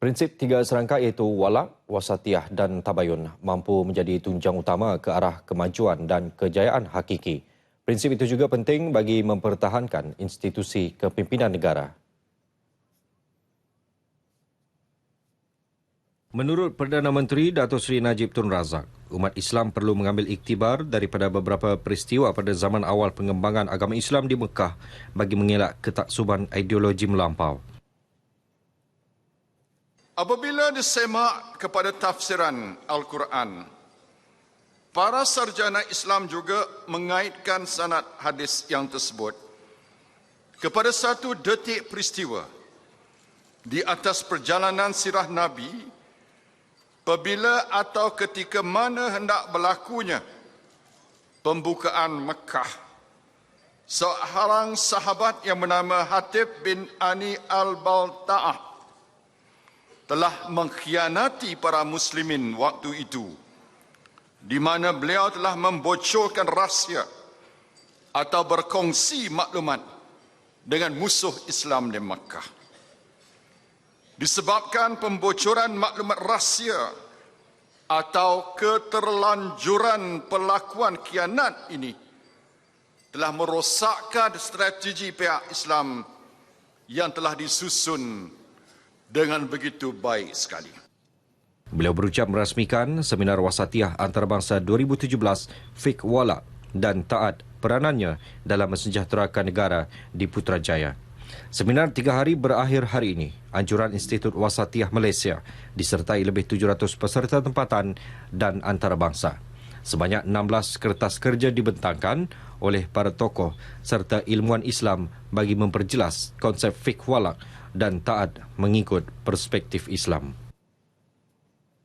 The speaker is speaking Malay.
Prinsip tiga serangka iaitu walak, wasatiyah dan tabayun mampu menjadi tunjang utama ke arah kemajuan dan kejayaan hakiki. Prinsip itu juga penting bagi mempertahankan institusi kepimpinan negara. Menurut Perdana Menteri Datuk Seri Najib Tun Razak, umat Islam perlu mengambil iktibar daripada beberapa peristiwa pada zaman awal pengembangan agama Islam di Mekah bagi mengelak ketaksuban ideologi melampau. Apabila disemak kepada tafsiran Al-Quran, para sarjana Islam juga mengaitkan sanad hadis yang tersebut kepada satu detik peristiwa di atas perjalanan sirah Nabi Apabila atau ketika mana hendak berlakunya pembukaan Mekah, seorang sahabat yang bernama Hatib bin Ani Al-Balta'ah telah mengkhianati para muslimin waktu itu di mana beliau telah membocorkan rahsia atau berkongsi maklumat dengan musuh Islam di Makkah. Disebabkan pembocoran maklumat rahsia atau keterlanjuran pelakuan kianat ini telah merosakkan strategi pihak Islam yang telah disusun dengan begitu baik sekali. Beliau berucap merasmikan seminar wasatiyah antarabangsa 2017 Fik Wala dan Taat peranannya dalam mensejahterakan negara di Putrajaya. Seminar tiga hari berakhir hari ini. Anjuran Institut Wasatiyah Malaysia disertai lebih 700 peserta tempatan dan antarabangsa. Sebanyak 16 kertas kerja dibentangkan oleh para tokoh serta ilmuwan Islam bagi memperjelas konsep fiqh walak dan taat mengikut perspektif Islam.